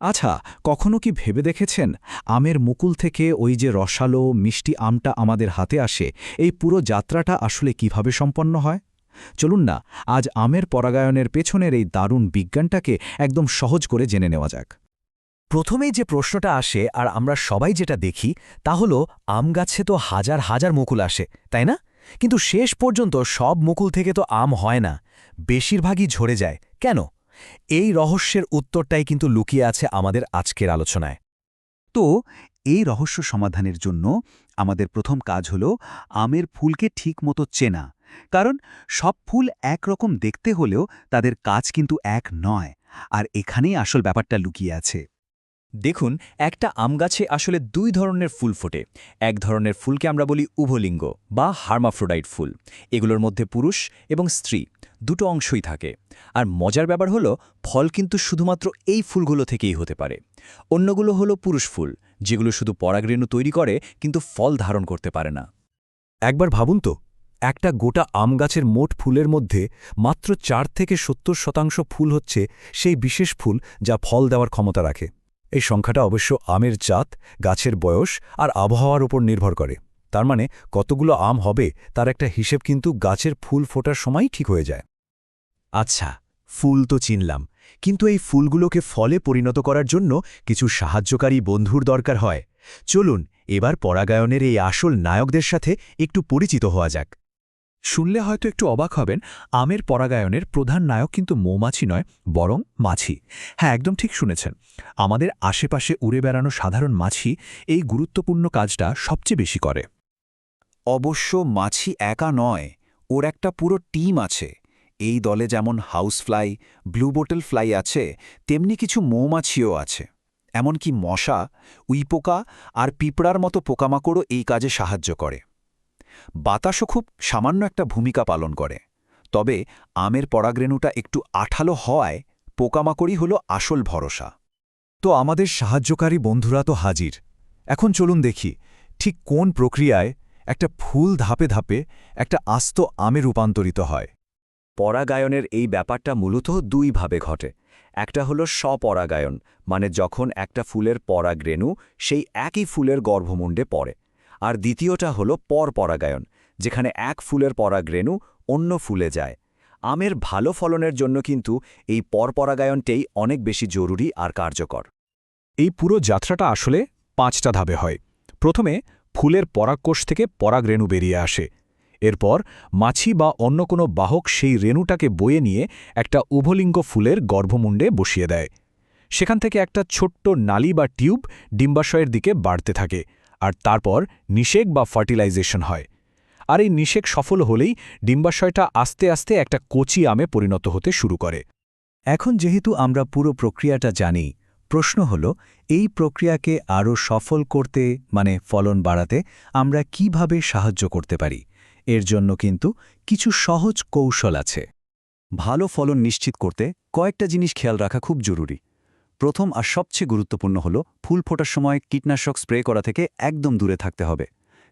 আচ্ছা কখনো কি ভেবে দেখেছেন আমের মুকুল থেকে ওই যে রসালো মিষ্টি আমটা আমাদের হাতে আসে, এই পুরো যাত্রাটা আসলে কীভাবে সম্পন্ন হয়? চলুন না, আজ আমের পরাগায়নের পেছনের এই দারুণ বিজ্ঞানটাকে একদম সহজ করে জেনে নেওয়া যাক। প্রথমেই যে প্রশ্নটা আসে আর আমরা সবাই যেটা দেখি, তা হলো, আম গাছে তো হাজার হাজার মুকুল আসে, তাই না? কিন্তু শেষ পর্যন্ত সব মুকুল থেকে তো আম হয় না, বেশিরভাগই ঝরে যায়। কেন? এই রহস্যের উত্তরটাই কিন্তু লুকিয়ে আছে আমাদের আজকের আলোচনায়। তো, এই রহস্য সমাধানের জন্য আমাদের প্রথম কাজ হল আমের ফুলকে ঠিকমতো চেনা। কারণ সব ফুল একরকম দেখতে হলেও তাদের কাজ কিন্তু এক নয়। আর এখানেই আসল ব্যাপারটা লুকিয়ে আছে। দেখুন, একটা আম গাছে আসলে দুই ধরনের ফুল ফোটে। এক ধরনের ফুলকে আমরা বলি উভলিঙ্গ বা হার্মাফ্রোডাইট ফুল। এগুলোর মধ্যে পুরুষ এবং স্ত্রী, দুটো অংশই থাকে। আর মজার ব্যাপার হলো, ফল কিন্তু শুধুমাত্র এই ফুলগুলো থেকেই হতে পারে। অন্যগুলো হলো পুরুষ ফুল, যেগুলো শুধু পরাগরেণু তৈরি করে, কিন্তু ফল ধারণ করতে পারে না। একবার ভাবুন তো, একটা গোটা আম গাছের মোট ফুলের মধ্যে মাত্র চার থেকে সত্তর শতাংশ ফুল হচ্ছে সেই বিশেষ ফুল যা ফল দেওয়ার ক্ষমতা রাখে। এই সংখ্যাটা অবশ্য আমের জাত, গাছের বয়স আর আবহাওয়ার উপর নির্ভর করে। তার মানে কতগুলো আম হবে তার একটা হিসেব কিন্তু গাছের ফুল ফোটার সময় ঠিক হয়ে যায়। আচ্ছা ফুল তো চিনলাম, কিন্তু এই ফুলগুলোকে ফলে পরিণত করার জন্য কিছু সাহায্যকারী বন্ধুর দরকার হয়। চলুন, এবার পরাগায়নের এই আসল নায়কদের সাথে একটু পরিচিত হওয়া যাক। শুনলে হয়তো একটু অবাক হবেন, আমের পরাগায়নের প্রধান নায়ক কিন্তু মৌমাছি নয়, বরং মাছি। হ্যাঁ একদম ঠিক শুনেছেন। আমাদের আশেপাশে উড়ে বেড়ানো সাধারণ মাছি এই গুরুত্বপূর্ণ কাজটা সবচেয়ে বেশি করে। অবশ্য মাছি একা নয়, ওর একটা পুরো টিম আছে। এই দলে যেমন house fly blue bottle fly আছে, তেমনি কিছু মৌমাছিও আছে। এমনকি মশা, উইপোকা আর পিঁপড়ার মতো পোকামাকড়ও এই কাজে সাহায্য করে। বাতাসও খুব সামান্য একটা ভূমিকা পালন করে। তবে আমের পরাগরেণুটা একটু আঠালো হওয়ায় পোকামাকড়ই হল আসল ভরসা। তো আমাদের সাহায্যকারী বন্ধুরা তো হাজির। এখন চলুন দেখি, ঠিক কোন প্রক্রিয়ায় একটা ফুল ধাপে ধাপে একটা আস্ত আমে রূপান্তরিত হয়। পরাগায়নের এই ব্যাপারটা মূলত দুইভাবে ঘটে। একটা হলো স্বপরাগায়ন মানে যখন একটা ফুলের পরাগরেণু সেই একই ফুলের গর্ভমুণ্ডে পড়ে। আর দ্বিতীয়টা হলো পরপরাগায়ন যেখানে এক ফুলের পরাগরেণু অন্য ফুলে যায়। আমের ভালো ফলনের জন্য কিন্তু এই পরপরাগায়নটাই অনেক বেশি জরুরি আর কার্যকর। এই পুরো যাত্রাটা আসলে পাঁচটা ধাপে হয়। প্রথমে ফুলের পরাগকোষ থেকে পরাগরেণু বেরিয়ে আসে। এরপর মাছি বা অন্য কোনো বাহক সেই রেণুটাকে বয়ে নিয়ে একটা উভলিঙ্গ ফুলের গর্ভমুণ্ডে বসিয়ে দেয়। সেখান থেকে একটা ছোট্ট নালি বা টিউব ডিম্বাশয়ের দিকে বাড়তে থাকে। আর তারপর নিষেক বা ফার্টিলাইজেশন হয়। আর এই নিষেক সফল হলেই ডিম্বাশয়টা আস্তে আস্তে একটা কচি আমে পরিণত হতে শুরু করে। এখন যেহেতু আমরা পুরো প্রক্রিয়াটা জানি, প্রশ্ন হল, এই প্রক্রিয়াকে আরও সফল করতে মানে ফলন বাড়াতে, আমরা কীভাবে সাহায্য করতে পারি? এর জন্য কিন্তু কিছু সহজ কৌশল আছে। ভালো ফলন নিশ্চিত করতে কয়েকটা জিনিস খেয়াল রাখা খুব জরুরি। প্রথম আর সবচেয়ে গুরুত্বপূর্ণ হল, ফুল ফোটার সময় কীটনাশক স্প্রে করা থেকে একদম দূরে থাকতে হবে।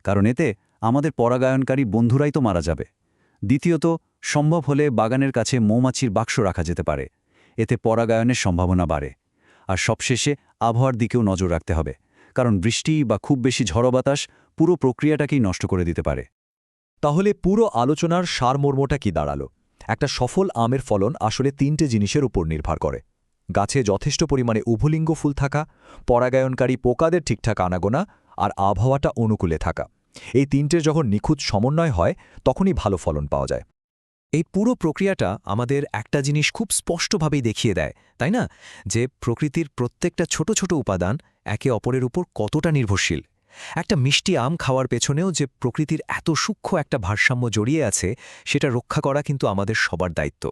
কারণ এতে আমাদের পরাগায়নকারী বন্ধুরাই তো মারা যাবে। দ্বিতীয়ত, সম্ভব হলে বাগানের কাছে মৌমাছির বাক্স রাখা যেতে পারে। এতে পরাগায়নের সম্ভাবনা বাড়ে। আর সবশেষে, আবহাওয়ার দিকেও নজর রাখতে হবে। কারণ বৃষ্টি বা খুব বেশি ঝড়ো বাতাস পুরো প্রক্রিয়াটাকেই নষ্ট করে দিতে পারে। তাহলে পুরো আলোচনার সারমর্মটা কি দাঁড়াল? একটা সফল আমের ফলন আসলে তিনটে জিনিসের উপর নির্ভর করে। গাছে যথেষ্ট পরিমাণে উভলিঙ্গ ফুল থাকা, পরাগায়নকারী পোকাদের ঠিকঠাক আনাগোনা আর আবহাওয়াটা অনুকূলে থাকা। এই তিনটের যখন নিখুঁত সমন্বয় হয়, তখনই ভালো ফলন পাওয়া যায়। এই পুরো প্রক্রিয়াটা আমাদের একটা জিনিস খুব স্পষ্টভাবেই দেখিয়ে দেয়, তাই না? যে প্রকৃতির প্রত্যেকটা ছোট ছোট উপাদান একে অপরের উপর কতটা নির্ভরশীল। একটা মিষ্টি আম খাওয়ার পেছনেও যে প্রকৃতির এত সূক্ষ্ম একটা ভারসাম্য জড়িয়ে আছে, সেটা রক্ষা করা কিন্তু আমাদের সবার দায়িত্ব।